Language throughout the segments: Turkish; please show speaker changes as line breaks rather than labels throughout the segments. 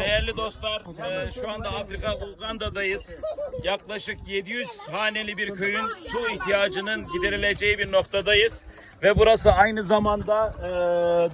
Değerli dostlar, e, şu anda Afrika Uganda'dayız. Yaklaşık 700 haneli bir köyün su ihtiyacının giderileceği bir noktadayız. Ve burası aynı zamanda e,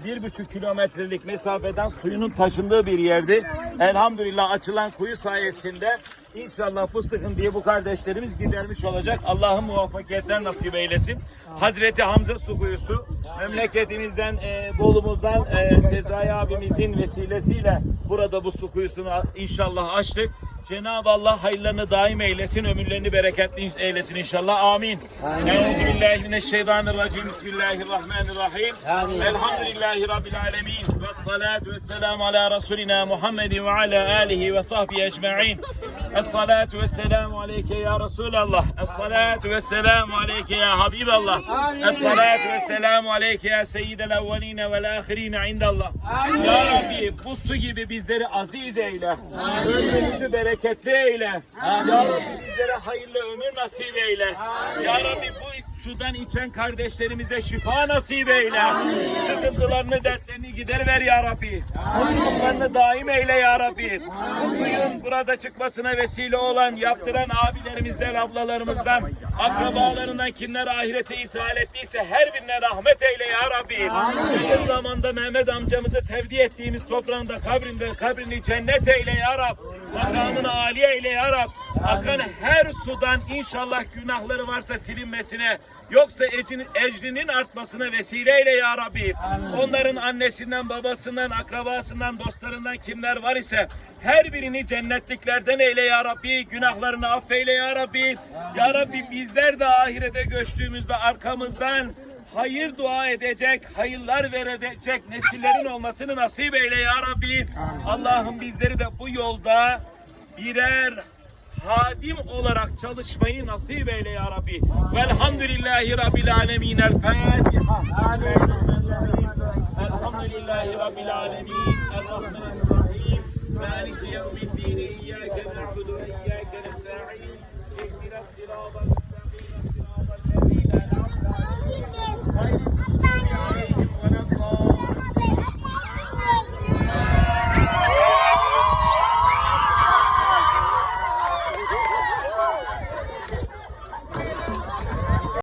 bir buçuk kilometrelik mesafeden suyunun taşındığı bir yerdi. Elhamdülillah açılan kuyu sayesinde inşallah bu sıkıntıyı bu kardeşlerimiz gidermiş olacak. Allah'ın muvaffakiyetler nasip eylesin. Hazreti Hamza su kuyusu memleketimizden, e, Bolu'muzdan e, Sezai abimizin vesilesiyle burada bu su kuyusunu inşallah açtık. Cenab-ı Allah hayırlarını daim eylesin, ömürlerini bereketli eylesin inşallah. Amin. Euzubillahimineşşeytanirracim. Bismillahirrahmanirrahim. Elhamdülillahi Rabbil alemin. Ve salatu ve selamu ala Resulina Muhammedin ve ala alihi ve sahbihi ecma'in. Es-salatu ve selamu aleyke ya Resulallah. Es-salatu ve selamu aleyke ya Habiballah. Es-salatu ve selamu aleyke ya seyyidel evveline vel ahirine indallah. Ya Rabbi bu su gibi bizleri aziz eyle. Ömrümüzü bereketli eyle. Ya Rabbi bizlere hayırlı ömür nasip eyle. Ya Rabbi bu sudan içen kardeşlerimize şifa nasip eyle. Sıkıntılarını, dertlerini gider ver ya Rabbi. Mutluluklarını daim eyle ya Rabbi. Bu suyun burada çıkmasına vesile olan, yaptıran abilerimizden, ablalarımızdan, akrabalarından kimler ahirete ithal ettiyse her birine rahmet eyle ya Rabbi. Yakın zamanda Mehmet amcamızı tevdi ettiğimiz toprağında kabrinde kabrini cennet eyle ya Rab. Makamını âliye eyle ya Rab. Akan her sudan inşallah günahları varsa silinmesine yoksa ecrin, ecrinin artmasına vesile eyle ya Rabbi. Onların annesinden, babasından, akrabasından, dostlarından kimler var ise her birini cennetliklerden eyle ya Rabbi. Günahlarını affeyle ya Rabbi. Ya Rabbi bizler de ahirete göçtüğümüzde arkamızdan hayır dua edecek, hayırlar verecek nesillerin olmasını nasip eyle ya Rabbi. Allah'ım bizleri de bu yolda birer hadim olarak çalışmayı nasip eyle ya Rabbi. Velhamdülillahi Rabbil alemin. El Fatiha. Elhamdülillahi Rabbil alemin. Errahmanirrahim. Maliki yevmiddin. İyyâke na'budu